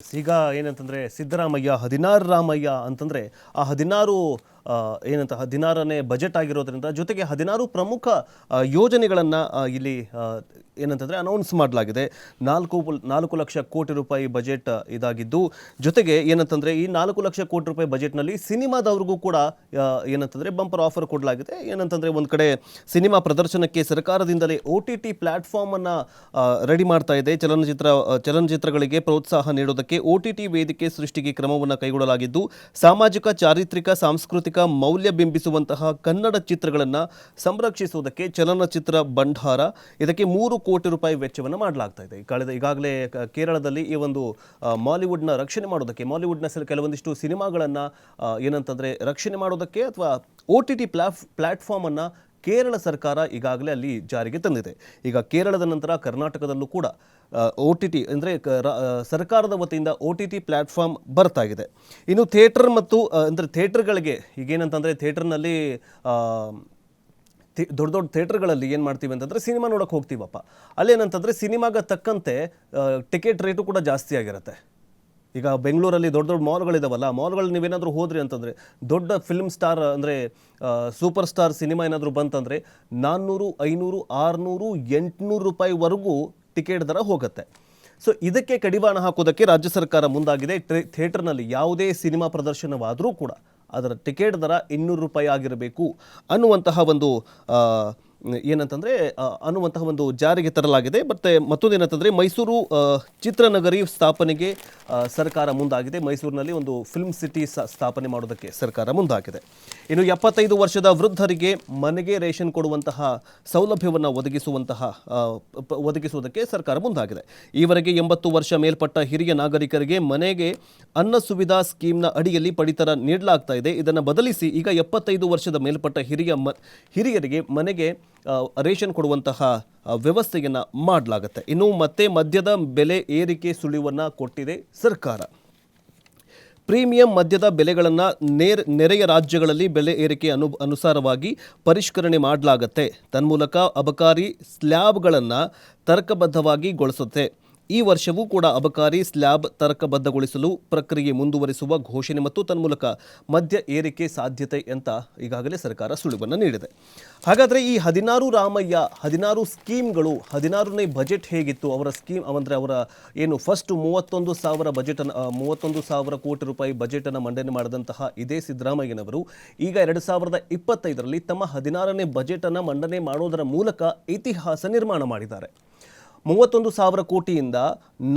ಈಗ ಏನಂತಂದರೆ ಸಿದ್ದರಾಮಯ್ಯ ಹದಿನಾರು ರಾಮಯ್ಯ ಅಂತಂದರೆ ಆ ಹದಿನಾರು ಆ, ಏನಂತ ಹದಿನಾರನೇ ಬಜೆಟ್ ಆಗಿರೋದ್ರಿಂದ ಜೊತೆಗೆ ಹದಿನಾರು ಪ್ರಮುಖ ಯೋಜನೆಗಳನ್ನು ಇಲ್ಲಿ ಏನಂತಂದರೆ ಅನೌನ್ಸ್ ಮಾಡಲಾಗಿದೆ. ನಾಲ್ಕು ನಾಲ್ಕು ಲಕ್ಷ ಕೋಟಿ ರೂಪಾಯಿ ಬಜೆಟ್ ಇದಾಗಿದ್ದು ಜೊತೆಗೆ ಏನಂತಂದರೆ ಈ ನಾಲ್ಕು ಲಕ್ಷ ಕೋಟಿ ರೂಪಾಯಿ ಬಜೆಟ್ನಲ್ಲಿ ಸಿನಿಮಾದವ್ರಿಗೂ ಕೂಡ ಏನಂತಂದರೆ ಬಂಪರ್ ಆಫರ್ ಕೊಡಲಾಗಿದೆ. ಏನಂತಂದರೆ ಒಂದು ಕಡೆ ಸಿನಿಮಾ ಪ್ರದರ್ಶನಕ್ಕೆ ಸರ್ಕಾರದಿಂದಲೇ ಒ ಟಿ ಟಿ ಪ್ಲ್ಯಾಟ್ಫಾರ್ಮನ್ನು ರೆಡಿ ಮಾಡ್ತಾ ಇದೆ. ಚಲನಚಿತ್ರ ಚಲನಚಿತ್ರಗಳಿಗೆ ಪ್ರೋತ್ಸಾಹ ನೀಡೋದಕ್ಕೆ ಒ ಟಿ ಟಿ ವೇದಿಕೆ ಸೃಷ್ಟಿಗೆ ಕ್ರಮವನ್ನು ಕೈಗೊಳ್ಳಲಾಗಿದ್ದು ಸಾಮಾಜಿಕ ಚಾರಿತ್ರಿಕ ಸಾಂಸ್ಕೃತಿಕ ಮೌಲ್ಯ ಬಿಂಬಿಸುವಂತಹ ಕನ್ನಡ ಚಿತ್ರಗಳನ್ನು ಸಂರಕ್ಷಿಸುವುದಕ್ಕೆ ಚಲನಚಿತ್ರ ಭಂಡಾರ, ಇದಕ್ಕೆ ಮೂರು ಕೋಟಿ ರೂಪಾಯಿ ವೆಚ್ಚವನ್ನು ಮಾಡಲಾಗ್ತಾ ಇದೆ. ಕಳೆದ ಈಗಾಗಲೇ ಕೇರಳದಲ್ಲಿ ಈ ಒಂದು ಮಾಲಿವುಡ್ನ ರಕ್ಷಣೆ ಮಾಡೋದಕ್ಕೆ, ಮಾಲಿವುಡ್ನ ಕೆಲವೊಂದಿಷ್ಟು ಸಿನಿಮಾಗಳನ್ನು ಏನಂತಂದರೆ ರಕ್ಷಣೆ ಮಾಡೋದಕ್ಕೆ ಅಥವಾ ಒ ಟಿ ಟಿ ಪ್ಲಾಫ್ ಪ್ಲ್ಯಾಟ್ಫಾರ್ಮನ್ನು ಕೇರಳ ಸರ್ಕಾರ ಈಗಾಗಲೇ ಅಲ್ಲಿ ಜಾರಿಗೆ ತಂದಿದೆ. ಈಗ ಕೇರಳದ ನಂತರ ಕರ್ನಾಟಕದಲ್ಲೂ ಕೂಡ ಒ ಟಿ ಟಿ ಅಂದರೆ ಸರ್ಕಾರದ ವತಿಯಿಂದ ಒ ಟಿ ಟಿ ಪ್ಲ್ಯಾಟ್ಫಾರ್ಮ್ ಬರ್ತಾ ಇದೆ ಇನ್ನು ಥಿಯೇಟರ್ ಮತ್ತು ಅಂದರೆ ಥಿಯೇಟರ್ಗಳಿಗೆ ಈಗೇನಂತಂದರೆ ಥಿಯೇಟರ್ನಲ್ಲಿ ದೊಡ್ಡ ದೊಡ್ಡ ಥಿಯೇಟರ್ಗಳಲ್ಲಿ ಏನು ಮಾಡ್ತೀವಿ ಅಂತಂದರೆ ಸಿನಿಮಾ ನೋಡೋಕೆ ಹೋಗ್ತೀವಪ್ಪ. ಅಲ್ಲೇನಂತಂದರೆ ಸಿನಿಮಾಗೆ ತಕ್ಕಂತೆ ಟಿಕೆಟ್ ರೇಟು ಕೂಡ ಜಾಸ್ತಿ ಆಗಿರುತ್ತೆ. ಈಗ ಬೆಂಗಳೂರಲ್ಲಿ ದೊಡ್ಡ ದೊಡ್ಡ ಮಾಲ್ಗಳಿದಾವಲ್ಲ ಮಾಲ್ಗಳು ನೀವೇನಾದರೂ ಹೋದ್ರಿ ಅಂತಂದರೆ ದೊಡ್ಡ ಫಿಲ್ಮ್ ಸ್ಟಾರ್ ಅಂದರೆ ಸೂಪರ್ ಸ್ಟಾರ್ ಸಿನಿಮಾ ಏನಾದರೂ ಬಂತಂದರೆ ನಾನ್ನೂರು, ಐನೂರು, ಆರುನೂರು, ಎಂಟುನೂರು ರೂಪಾಯಿವರೆಗೂ ಟಿಕೆಟ್ ದರ ಹೋಗುತ್ತೆ. ಸೊ ಇದಕ್ಕೆ ಕಡಿವಾಣ ಹಾಕೋದಕ್ಕೆ ರಾಜ್ಯ ಸರ್ಕಾರ ಮುಂದಾಗಿದೆ. ಟ್ರೇ ಥಿಯೇಟರ್ನಲ್ಲಿ ಯಾವುದೇ ಸಿನಿಮಾ ಪ್ರದರ್ಶನವಾದರೂ ಕೂಡ ಅದರ ಟಿಕೆಟ್ ದರ ಇನ್ನೂರು ರೂಪಾಯಿ ಆಗಿರಬೇಕು ಅನ್ನುವಂತಹ ಒಂದು ಏನಂತಂದರೆ ಅನ್ನುವಂತಹ ಒಂದು ಜಾರಿಗೆ ತರಲಾಗಿದೆ. ಮತ್ತು ಮತ್ತೊಂದೇನಂತಂದರೆ ಮೈಸೂರು ಚಿತ್ರನಗರಿ ಸ್ಥಾಪನೆಗೆ ಸರ್ಕಾರ ಮುಂದಾಗಿದೆ. ಮೈಸೂರಿನಲ್ಲಿ ಒಂದು ಫಿಲ್ಮ್ ಸಿಟಿ ಸ್ಥಾಪನೆ ಮಾಡೋದಕ್ಕೆ ಸರ್ಕಾರ ಮುಂದಾಗಿದೆ. ಇನ್ನು ಎಪ್ಪತ್ತೈದು ವರ್ಷದ ವೃದ್ಧರಿಗೆ ಮನೆಗೆ ರೇಷನ್ ಕೊಡುವಂತಹ ಸೌಲಭ್ಯವನ್ನು ಒದಗಿಸುವಂತಹ ಒದಗಿಸುವುದಕ್ಕೆ ಸರ್ಕಾರ ಮುಂದಾಗಿದೆ. ಈವರೆಗೆ ಎಂಬತ್ತು ವರ್ಷ ಮೇಲ್ಪಟ್ಟ ಹಿರಿಯ ನಾಗರಿಕರಿಗೆ ಮನೆಗೆ ಅನ್ನ ಸುವಿಧಾ ಸ್ಕೀಮ್ನ ಅಡಿಯಲ್ಲಿ ಪಡಿತರ ನೀಡಲಾಗ್ತಾ ಇದೆ. ಇದನ್ನು ಬದಲಿಸಿ ಈಗ ಎಪ್ಪತ್ತೈದು ವರ್ಷದ ಮೇಲ್ಪಟ್ಟ ಹಿರಿಯ ಮ, ಹಿರಿಯರಿಗೆ ಮನೆಗೆ ರೇಷನ್ ಕೊಡುವಂತಹ ವ್ಯವಸ್ಥೆಯನ್ನು ಮಾಡಲಾಗುತ್ತೆ. ಇನ್ನು ಮತ್ತೆ ಮದ್ಯದ ಬೆಲೆ ಏರಿಕೆ ಸುಳಿವನ್ನು ಕೊಟ್ಟಿದೆ ಸರ್ಕಾರ. ಪ್ರೀಮಿಯಂ ಮದ್ಯದ ಬೆಲೆಗಳನ್ನು ನೇರ, ನೆರೆಯ ರಾಜ್ಯಗಳಲ್ಲಿ ಬೆಲೆ ಏರಿಕೆ ಅನು, ಅನುಸಾರವಾಗಿ ಪರಿಷ್ಕರಣೆ ಮಾಡಲಾಗತ್ತೆ. ತನ್ಮೂಲಕ ಅಬಕಾರಿ ಸ್ಲ್ಯಾಬ್ಗಳನ್ನು ತರ್ಕಬದ್ಧವಾಗಿ ಗೊಳಿಸುತ್ತೆ. ಈ ವರ್ಷವೂ ಕೂಡ ಅಬಕಾರಿ ಸ್ಲ್ಯಾಬ್ ತರ್ಕಬದ್ಧಗೊಳಿಸಲು ಪ್ರಕ್ರಿಯೆ ಮುಂದುವರಿಸುವ ಘೋಷಣೆ ಮತ್ತು ತನ್ಮೂಲಕ ಮದ್ಯ ಏರಿಕೆ ಸಾಧ್ಯತೆ ಅಂತ ಈಗಾಗಲೇ ಸರ್ಕಾರ ಸುಳಿವನ್ನು ನೀಡಿದೆ. ಹಾಗಾದರೆ ಈ ಹದಿನಾರು ರಾಮಯ್ಯ, ಹದಿನಾರು ಸ್ಕೀಮ್ಗಳು, ಹದಿನಾರನೇ ಬಜೆಟ್ ಹೇಗಿತ್ತು? ಅವರ ಸ್ಕೀಮ್ ಅಂದರೆ ಅವರ ಏನು ಫಸ್ಟ್ ಮೂವತ್ತೊಂದು ಸಾವಿರ ಬಜೆಟನ್ನು ಮೂವತ್ತೊಂದು ಸಾವಿರ ಕೋಟಿ ರೂಪಾಯಿ ಬಜೆಟನ್ನು ಮಂಡನೆ ಮಾಡಿದಂತಹ ಇದೇ ಸಿದ್ದರಾಮಯ್ಯನವರು ಈಗ ಎರಡು ಸಾವಿರದ ಇಪ್ಪತ್ತೈದರಲ್ಲಿ ತಮ್ಮ ಹದಿನಾರನೇ ಬಜೆಟನ್ನು ಮಂಡನೆ ಮಾಡೋದರ ಮೂಲಕ ಇತಿಹಾಸ ನಿರ್ಮಾಣ ಮಾಡಿದ್ದಾರೆ. ಮೂವತ್ತೊಂದು ಸಾವಿರ ಕೋಟಿಯಿಂದ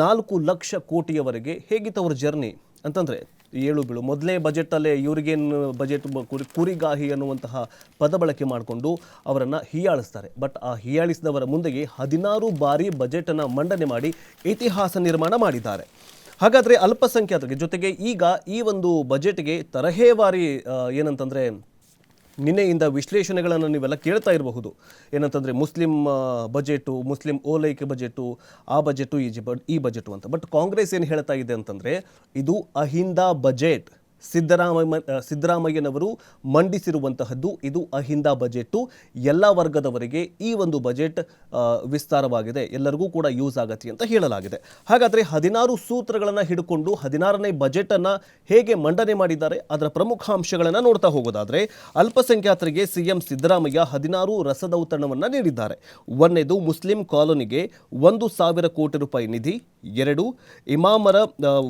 ನಾಲ್ಕು ಲಕ್ಷ ಕೋಟಿಯವರೆಗೆ ಹೇಗಿತ್ತು ಅವರ ಜರ್ನಿ? ಅಂತಂದರೆ, ಏಳು ಬೀಳು, ಮೊದಲೇ ಬಜೆಟಲ್ಲೇ ಇವರಿಗೇನು ಬಜೆಟ್ ಕುರಿ ಕುರಿಗಾಹಿ ಅನ್ನುವಂತಹ ಪದ ಬಳಕೆ ಮಾಡಿಕೊಂಡು ಅವರನ್ನು ಹೀಯಾಳಿಸ್ತಾರೆ. ಬಟ್ ಆ ಹೀಯಾಳಿಸಿದವರ ಮುಂದೆಗೆ ಹದಿನಾರು ಬಾರಿ ಬಜೆಟನ್ನು ಮಂಡನೆ ಮಾಡಿ ಇತಿಹಾಸ ನಿರ್ಮಾಣ ಮಾಡಿದ್ದಾರೆ. ಹಾಗಾದರೆ ಅಲ್ಪಸಂಖ್ಯಾತರಿಗೆ ಜೊತೆಗೆ ಈಗ ಈ ಒಂದು ಬಜೆಟ್ಗೆ ತರಹೇವಾರಿ ಏನಂತಂದರೆ ನಿನ್ನೆಯಿಂದ ವಿಶ್ಲೇಷಣೆಗಳನ್ನು ನೀವೆಲ್ಲ ಕೇಳ್ತಾ ಇರಬಹುದು. ಏನಂತಂದರೆ ಮುಸ್ಲಿಂ ಬಜೆಟು, ಮುಸ್ಲಿಂ ಓಲೈಕೆ ಬಜೆಟು, ಆ ಬಜೆಟು ಈ ಬಜೆಟು ಅಂತ. ಬಟ್ ಕಾಂಗ್ರೆಸ್ ಏನು ಹೇಳ್ತಾ ಇದೆ ಅಂತಂದರೆ ಇದು ಅಹಿಂದ ಬಜೆಟ್. ಸಿದ್ದರಾಮಯ್ಯ ಸಿದ್ದರಾಮಯ್ಯನವರು ಮಂಡಿಸಿರುವಂತಹದ್ದು ಇದು ಅಹಿಂದ ಬಜೆಟ್ಟು ಎಲ್ಲ ವರ್ಗದವರಿಗೆ ಈ ಒಂದು ಬಜೆಟ್ ವಿಸ್ತಾರವಾಗಿದೆ. ಎಲ್ಲರಿಗೂ ಕೂಡ ಯೂಸ್ ಆಗತ್ತೆ ಅಂತ ಹೇಳಲಾಗಿದೆ. ಹಾಗಾದರೆ ಹದಿನಾರು ಸೂತ್ರಗಳನ್ನು ಹಿಡ್ಕೊಂಡು ಹದಿನಾರನೇ ಬಜೆಟನ್ನು ಹೇಗೆ ಮಂಡನೆ ಮಾಡಿದ್ದಾರೆ, ಅದರ ಪ್ರಮುಖ ಅಂಶಗಳನ್ನು ನೋಡ್ತಾ ಹೋಗೋದಾದರೆ, ಅಲ್ಪಸಂಖ್ಯಾತರಿಗೆ ಸಿಎಂ ಸಿದ್ದರಾಮಯ್ಯ ಹದಿನಾರು ರಸದೌತಣವನ್ನು ನೀಡಿದ್ದಾರೆ. ಒಂದನೇದು ಮುಸ್ಲಿಂ ಕಾಲೋನಿಗೆ ಒಂದು ಸಾವಿರ ಕೋಟಿ ರೂಪಾಯಿ ನಿಧಿ. ಎರಡು, ಇಮಾಮರ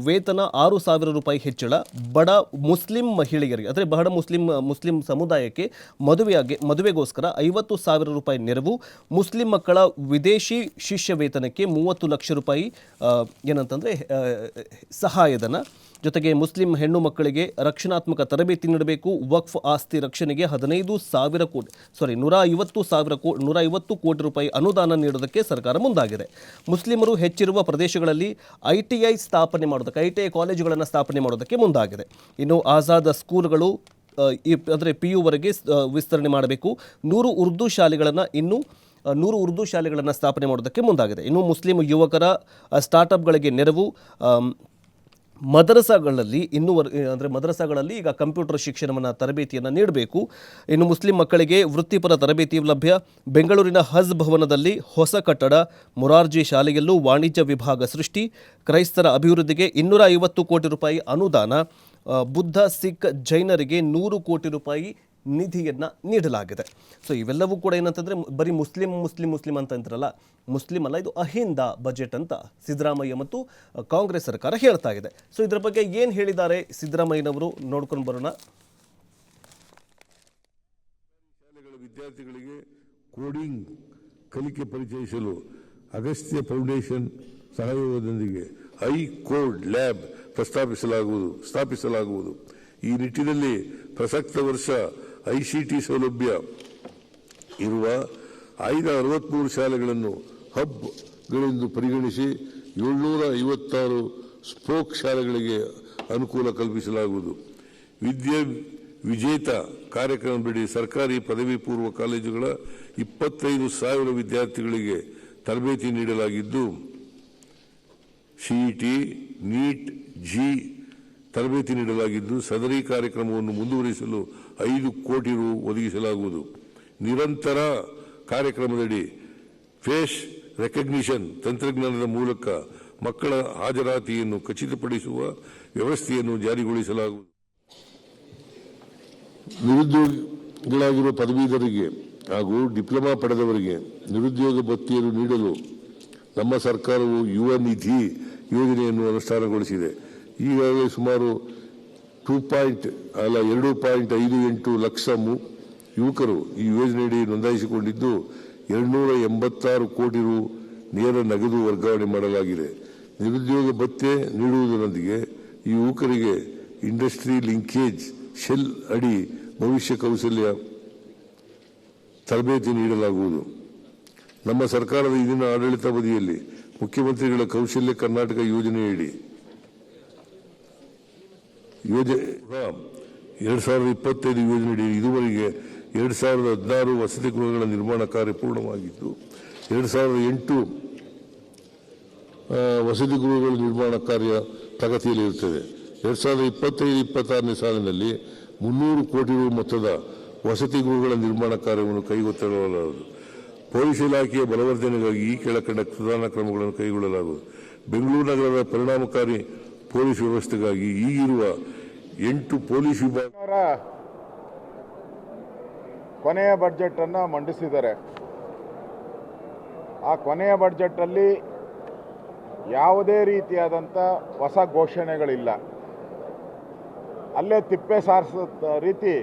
ವೇತನ ಆರು ಸಾವಿರ ರೂಪಾಯಿ ಹೆಚ್ಚಳ. ಬಡ ಮುಸ್ಲಿಂ ಮಹಿಳೆಯರಿಗೆ, ಅಂದರೆ ಬಹಳ ಮುಸ್ಲಿಂ ಮುಸ್ಲಿಂ ಸಮುದಾಯಕ್ಕೆ ಮದುವೆಯಾಗಿ, ಮದುವೆಗೋಸ್ಕರ ಐವತ್ತು ಸಾವಿರ ರೂಪಾಯಿ ನೆರವು, ಮುಸ್ಲಿಂ ಮಕ್ಕಳ ವಿದೇಶಿ ಶಿಷ್ಯ ವೇತನಕ್ಕೆ ಮೂವತ್ತು ಲಕ್ಷ ರೂಪಾಯಿ ಏನಂತಂದರೆ ಸಹಾಯಧನ ಜೊತೆಗೆ ಮುಸ್ಲಿಂ ಹೆಣ್ಣು ಮಕ್ಕಳಿಗೆ ರಕ್ಷಣಾತ್ಮಕ ತರಬೇತಿ ನೀಡಬೇಕು. ವಕ್ಫ್ ಆಸ್ತಿ ರಕ್ಷಣೆಗೆ ಹದಿನೈದು ಸಾವಿರ ಕೋಟಿ ಸಾರಿ ನೂರ ಐವತ್ತು ಸಾವಿರ ಕೋ, ನೂರ ಐವತ್ತು ಕೋಟಿ ರೂಪಾಯಿ ಅನುದಾನ ನೀಡೋದಕ್ಕೆ ಸರ್ಕಾರ ಮುಂದಾಗಿದೆ. ಮುಸ್ಲಿಮರು ಹೆಚ್ಚಿರುವ ಪ್ರದೇಶಗಳಲ್ಲಿ ಐ ಟಿ ಐ ಸ್ಥಾಪನೆ ಮಾಡೋದಕ್ಕೆ, ಐ ಟಿ ಐ ಕಾಲೇಜುಗಳನ್ನು ಸ್ಥಾಪನೆ ಮಾಡೋದಕ್ಕೆ ಮುಂದಾಗಿದೆ. ಇನ್ನು ಆಜಾದ್ ಸ್ಕೂಲ್ಗಳು ಈ, ಅಂದರೆ ಪಿ ಯುವರೆಗೆ ವಿಸ್ತರಣೆ ಮಾಡಬೇಕು. ನೂರು ಉರ್ದು ಶಾಲೆಗಳನ್ನು ಇನ್ನೂ ನೂರು ಉರ್ದು ಶಾಲೆಗಳನ್ನು ಸ್ಥಾಪನೆ ಮಾಡೋದಕ್ಕೆ ಮುಂದಾಗಿದೆ. ಇನ್ನು ಮುಸ್ಲಿಂ ಯುವಕರ ಸ್ಟಾರ್ಟಪ್ಗಳಿಗೆ ನೆರವು ಮದರಸಾಗಳಲ್ಲಿ ಇನ್ನೂ ಅಂದರೆ ಮದರಸಾಗಳಲ್ಲಿ ಈಗ ಕಂಪ್ಯೂಟರ್ ಶಿಕ್ಷಣವನ್ನು ತರಬೇತಿಯನ್ನು ನೀಡಬೇಕು. ಇನ್ನು ಮುಸ್ಲಿಂ ಮಕ್ಕಳಿಗೆ ವೃತ್ತಿಪರ ತರಬೇತಿ ಲಭ್ಯ. ಬೆಂಗಳೂರಿನ ಹಜ್ ಭವನದಲ್ಲಿ ಹೊಸ ಕಟ್ಟಡ, ಮೊರಾರ್ಜಿ ಶಾಲೆಯಲ್ಲೂ ವಾಣಿಜ್ಯ ವಿಭಾಗ ಸೃಷ್ಟಿ. ಕ್ರೈಸ್ತರ ಅಭಿವೃದ್ಧಿಗೆ ಇನ್ನೂರ ಐವತ್ತು ಕೋಟಿ ರೂಪಾಯಿ ಅನುದಾನ. ಬುದ್ಧ, ಸಿಖ್, ಜೈನರಿಗೆ ನೂರು ಕೋಟಿ ರೂಪಾಯಿ ನಿಧಿಯನ್ನು ನೀಡಲಾಗಿದೆ. ಸೊ ಇವೆಲ್ಲವೂ ಕೂಡ ಏನಂತಂದರೆ ಬರೀ ಮುಸ್ಲಿಂ ಮುಸ್ಲಿಂ ಮುಸ್ಲಿಂ ಅಂತ ಅಂತಾರಲ್ಲ. ಮುಸ್ಲಿಂ ಅಲ್ಲ, ಇದು ಅಹಿಂದ ಬಜೆಟ್ ಅಂತ ಸಿದ್ದರಾಮಯ್ಯ ಮತ್ತು ಕಾಂಗ್ರೆಸ್ ಸರ್ಕಾರ ಹೇಳ್ತಾ ಇದೆ. ಸೊ ಇದರ ಬಗ್ಗೆ ಏನು ಹೇಳಿದ್ದಾರೆ ಸಿದ್ದರಾಮಯ್ಯನವರು? ನೋಡ್ಕೊಂಡು ಬರೋಣ. ಶಾಲೆಗಳ ವಿದ್ಯಾರ್ಥಿಗಳಿಗೆ ಕೋಡಿಂಗ್ ಕಲಿಕೆ ಪರಿಚಯಿಸಲು ಅಗಸ್ತ್ಯ ಫೌಂಡೇಶನ್ ಸಹಯೋಗದೊಂದಿಗೆ ಐ ಕೋಡ್ ಲ್ಯಾಬ್ ಪ್ರಸ್ತಾಪಿಸಲಾಗುವುದು, ಸ್ಥಾಪಿಸಲಾಗುವುದು. ಈ ನಿಟ್ಟಿನಲ್ಲಿ ಪ್ರಸಕ್ತ ವರ್ಷ ಐಸಿಟಿ ಸೌಲಭ್ಯ ಇರುವ ಆಯ್ದ ಅರವತ್ಮೂರು ಶಾಲೆಗಳನ್ನು ಹಬ್ಗಳೆಂದು ಪರಿಗಣಿಸಿ ಏಳ್ನೂರ ಐವತ್ತಾರು ಸ್ಪೋಕ್ ಶಾಲೆಗಳಿಗೆ ಅನುಕೂಲ ಕಲ್ಪಿಸಲಾಗುವುದು. ವಿದ್ಯೆ ವಿಜೇತ ಕಾರ್ಯಕ್ರಮದಡಿ ಸರ್ಕಾರಿ ಪದವಿ ಪೂರ್ವ ಕಾಲೇಜುಗಳ ಇಪ್ಪತ್ತೈದು ಸಾವಿರ ವಿದ್ಯಾರ್ಥಿಗಳಿಗೆ ತರಬೇತಿ ನೀಡಲಾಗಿದ್ದು ಸಿಇಟಿ ನೀಟ್, ಜಿ ತರಬೇತಿ ನೀಡಲಾಗಿದ್ದು, ಸದರಿ ಕಾರ್ಯಕ್ರಮವನ್ನು ಮುಂದುವರಿಸಲು ಐದು ಕೋಟಿ ರು ಒದಗಿಸಲಾಗುವುದು. ನಿರಂತರ ಕಾರ್ಯಕ್ರಮದಡಿ ಫೇಸ್ ರೆಕಗ್ನಿಷನ್ ತಂತ್ರಜ್ಞಾನದ ಮೂಲಕ ಮಕ್ಕಳ ಹಾಜರಾತಿಯನ್ನು ಖಚಿತಪಡಿಸುವ ವ್ಯವಸ್ಥೆಯನ್ನು ಜಾರಿಗೊಳಿಸಲಾಗುವುದು. ನಿರುದ್ಯೋಗಿಗಳಾಗಿರುವ ಪದವೀಧರಿಗೆ ಹಾಗೂ ಡಿಪ್ಲೊಮಾ ಪಡೆದವರಿಗೆ ನಿರುದ್ಯೋಗ ಭತ್ಯೆಯನ್ನು ನೀಡಲು ನಮ್ಮ ಸರ್ಕಾರವು ಯುವ ನಿಧಿ ಯೋಜನೆಯನ್ನು ಅನುಷ್ಠಾನಗೊಳಿಸಿದೆ. ಈಗಾಗಲೇ ಸುಮಾರು ಟೂ ಪಾಯಿಂಟ್ ಅಲ್ಲ, ಎರಡು ಪಾಯಿಂಟ್ ಐದು ಎಂಟು ಲಕ್ಷ ಯುವಕರು ಈ ಯೋಜನೆಯಡಿ ನೋಂದಾಯಿಸಿಕೊಂಡಿದ್ದು ಎರಡುನೂರ ಎಂಬತ್ತಾರು ಕೋಟಿ ರು ನೇರ ನಗದು ವರ್ಗಾವಣೆ ಮಾಡಲಾಗಿದೆ. ನಿರುದ್ಯೋಗ ಭತ್ಯೆ ನೀಡುವುದರೊಂದಿಗೆ ಈ ಯುವಕರಿಗೆ ಇಂಡಸ್ಟ್ರಿ ಲಿಂಕೇಜ್ ಶೆಲ್ ಅಡಿ ಭವಿಷ್ಯ ಕೌಶಲ್ಯ ತರಬೇತಿ ನೀಡಲಾಗುವುದು. ನಮ್ಮ ಸರ್ಕಾರದ ಇಂದಿನ ಆಡಳಿತಾವಧಿಯಲ್ಲಿ ಮುಖ್ಯಮಂತ್ರಿಗಳ ಕೌಶಲ್ಯ ಕರ್ನಾಟಕ ಯೋಜನೆಯಡಿ ಯೋಜನೆ ಎರಡ್ ಸಾವಿರದ ಇಪ್ಪತ್ತೈದು ಯೋಜನೆಯಡಿ ಇದುವರೆಗೆ ಎರಡ್ ಸಾವಿರದ ಹದಿನಾರು ವಸತಿ ಗೃಹಗಳ ನಿರ್ಮಾಣ ಕಾರ್ಯ ಪೂರ್ಣವಾಗಿದ್ದು, ಎರಡ್ ಸಾವಿರದ ಎಂಟು ವಸತಿ ಗೃಹಗಳ ನಿರ್ಮಾಣ ಕಾರ್ಯ ಪ್ರಗತಿಯಲ್ಲಿರುತ್ತದೆ ಎರಡ್ ಸಾವಿರದ ಇಪ್ಪತ್ತೈದು, ಇಪ್ಪತ್ತಾರನೇ ಸಾಲಿನಲ್ಲಿ ಮುನ್ನೂರು ಕೋಟಿ ರೂ ಮೊತ್ತದ ವಸತಿ ಗೃಹಗಳ ನಿರ್ಮಾಣ ಕಾರ್ಯವನ್ನು ಕೈಗೊತ್ತಲಾಗುವುದು ಪೊಲೀಸ್ ಇಲಾಖೆಯ ಬಲವರ್ಧನೆಗಾಗಿ ಈ ಕೆಳಕಂಡ ಸುಧಾರಣಾ ಕ್ರಮಗಳನ್ನು ಕೈಗೊಳ್ಳಲಾಗುವುದು. ಬೆಂಗಳೂರು ನಗರದ ಪರಿಣಾಮಕಾರಿ ಪೊಲೀಸ್ ವ್ಯವಸ್ಥೆಗಾಗಿ ಈಗಿರುವ ಎಂಟು ಪೊಲೀಸ್ ವಿಭಾಗ ಕೊನೆಯ ಬಡ್ಜೆಟ್ ಅನ್ನ ಮಂಡಿಸಿದ್ದಾರೆ. ಆ ಕೊನೆಯ ಬಜೆಟ್ ಅಲ್ಲಿ ಯಾವುದೇ ರೀತಿಯಾದಂಥ ಹೊಸ ಘೋಷಣೆಗಳಿಲ್ಲ. ಅಲ್ಲೇ ತಿಪ್ಪೆ ಸಾರಿಸ ರೀತಿ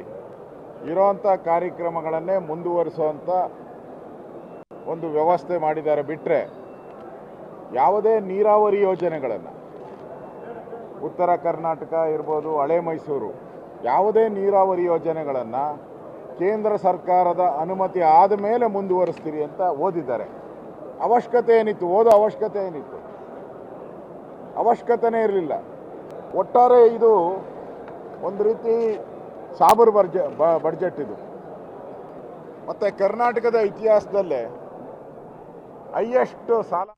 ಇರೋಂಥ ಕಾರ್ಯಕ್ರಮಗಳನ್ನೇ ಮುಂದುವರಿಸುವಂಥ ಒಂದು ವ್ಯವಸ್ಥೆ ಮಾಡಿದ್ದಾರೆ ಬಿಟ್ಟರೆ ಯಾವುದೇ ನೀರಾವರಿ ಯೋಜನೆಗಳನ್ನು. ಉತ್ತರ ಕರ್ನಾಟಕ ಇರ್ಬೋದು ಹಳೆ ಮೈಸೂರು, ಯಾವುದೇ ನೀರಾವರಿ ಯೋಜನೆಗಳನ್ನು ಕೇಂದ್ರ ಸರ್ಕಾರದ ಅನುಮತಿ ಆದ ಮೇಲೆ ಮುಂದುವರಿಸ್ತೀರಿ ಅಂತ ಓದಿದ್ದಾರೆ. ಅವಶ್ಯಕತೆ ಏನಿತ್ತು? ಓದೋ ಅವಶ್ಯಕತೆ ಏನಿತ್ತು? ಅವಶ್ಯಕತೆನೇ ಇರಲಿಲ್ಲ. ಒಟ್ಟಾರೆ ಇದು ಒಂದು ರೀತಿ ಸಾಬರ್ ಬರ್ಜ ಬಡ್ಜೆಟ್ ಇದು. ಮತ್ತು ಕರ್ನಾಟಕದ ಇತಿಹಾಸದಲ್ಲೇ ಹೈಯೆಸ್ಟ್ ಸಾಲ